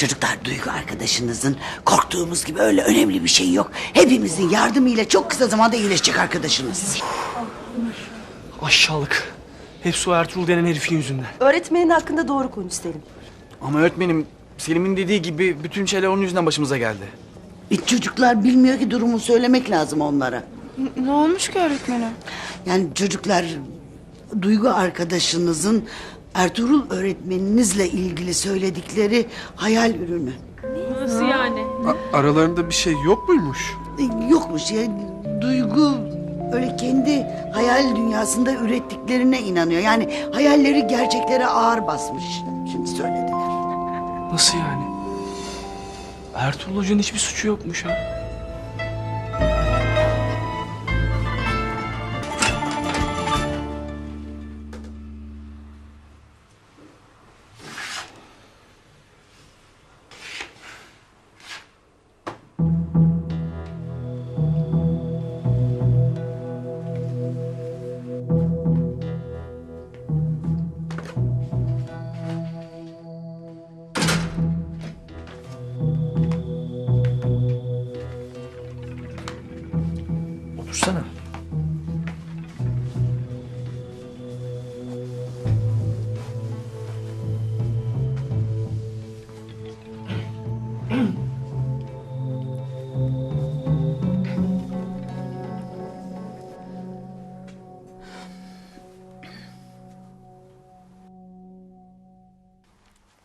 Çocuklar Duygu arkadaşınızın korktuğumuz gibi öyle önemli bir şey yok. Hepimizin yardımıyla çok kısa zamanda iyileşecek arkadaşınız. Aşağılık. Hepsi o Ertuğrul denen herifin yüzünden. Öğretmenin hakkında doğru konuş Selim. Ama öğretmenim Selim'in dediği gibi bütün şeyler onun yüzünden başımıza geldi. E, çocuklar bilmiyor ki durumu söylemek lazım onlara. Ne olmuş ki öğretmenim? Yani çocuklar Duygu arkadaşınızın Ertuğrul öğretmeninizle ilgili söyledikleri hayal ürünü. Nasıl yani? A- aralarında bir şey yok muymuş? E, Yokmuş ya Duygu öyle kendi hayal dünyasında ürettiklerine inanıyor. Yani hayalleri gerçeklere ağır basmış. Şimdi söylediler. Nasıl yani? Ertuğrul Hoca'nın hiçbir suçu yokmuş ha. Otursana.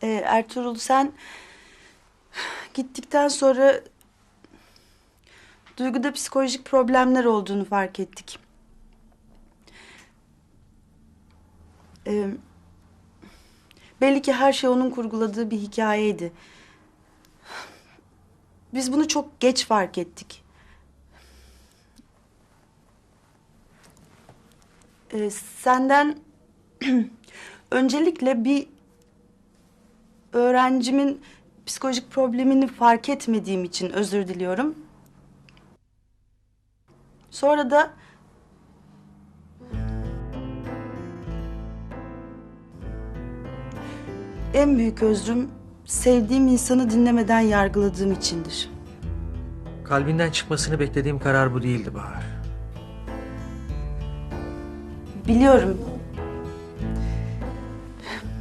Ee, Ertuğrul sen gittikten sonra Duygu'da psikolojik problemler olduğunu fark ettik. Ee, belli ki her şey onun kurguladığı bir hikayeydi. Biz bunu çok geç fark ettik. Ee, senden öncelikle bir öğrencimin psikolojik problemini fark etmediğim için özür diliyorum. Sonra da en büyük özrüm sevdiğim insanı dinlemeden yargıladığım içindir. Kalbinden çıkmasını beklediğim karar bu değildi Bahar. Biliyorum.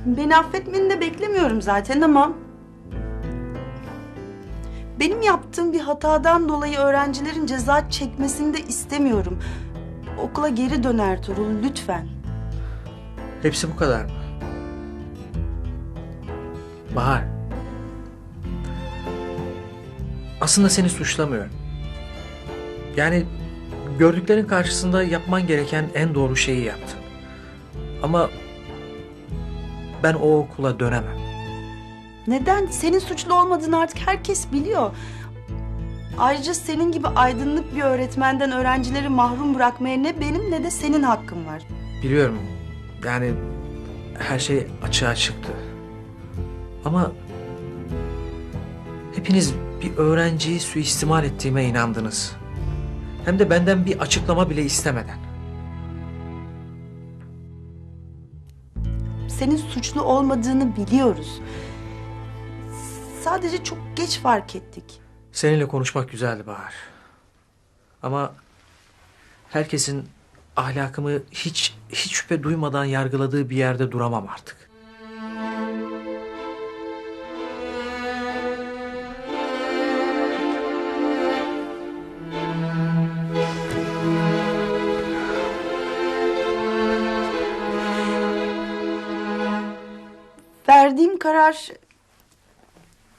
Beni affetmeni de beklemiyorum zaten ama... Benim yaptığım bir hatadan dolayı öğrencilerin ceza çekmesini de istemiyorum. Okula geri dön Ertuğrul lütfen. Hepsi bu kadar mı? Bahar. Aslında seni suçlamıyorum. Yani gördüklerin karşısında yapman gereken en doğru şeyi yaptın. Ama ben o okula dönemem. Neden? Senin suçlu olmadığını artık herkes biliyor. Ayrıca senin gibi aydınlık bir öğretmenden öğrencileri mahrum bırakmaya ne benim ne de senin hakkın var. Biliyorum. Yani her şey açığa çıktı. Ama hepiniz bir öğrenciyi suistimal ettiğime inandınız. Hem de benden bir açıklama bile istemeden. Senin suçlu olmadığını biliyoruz. Sadece çok geç fark ettik. Seninle konuşmak güzeldi Bahar. Ama herkesin ahlakımı hiç hiç şüphe duymadan yargıladığı bir yerde duramam artık. Verdiğim karar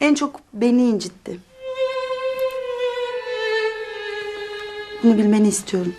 en çok beni incitti. Bunu bilmeni istiyorum.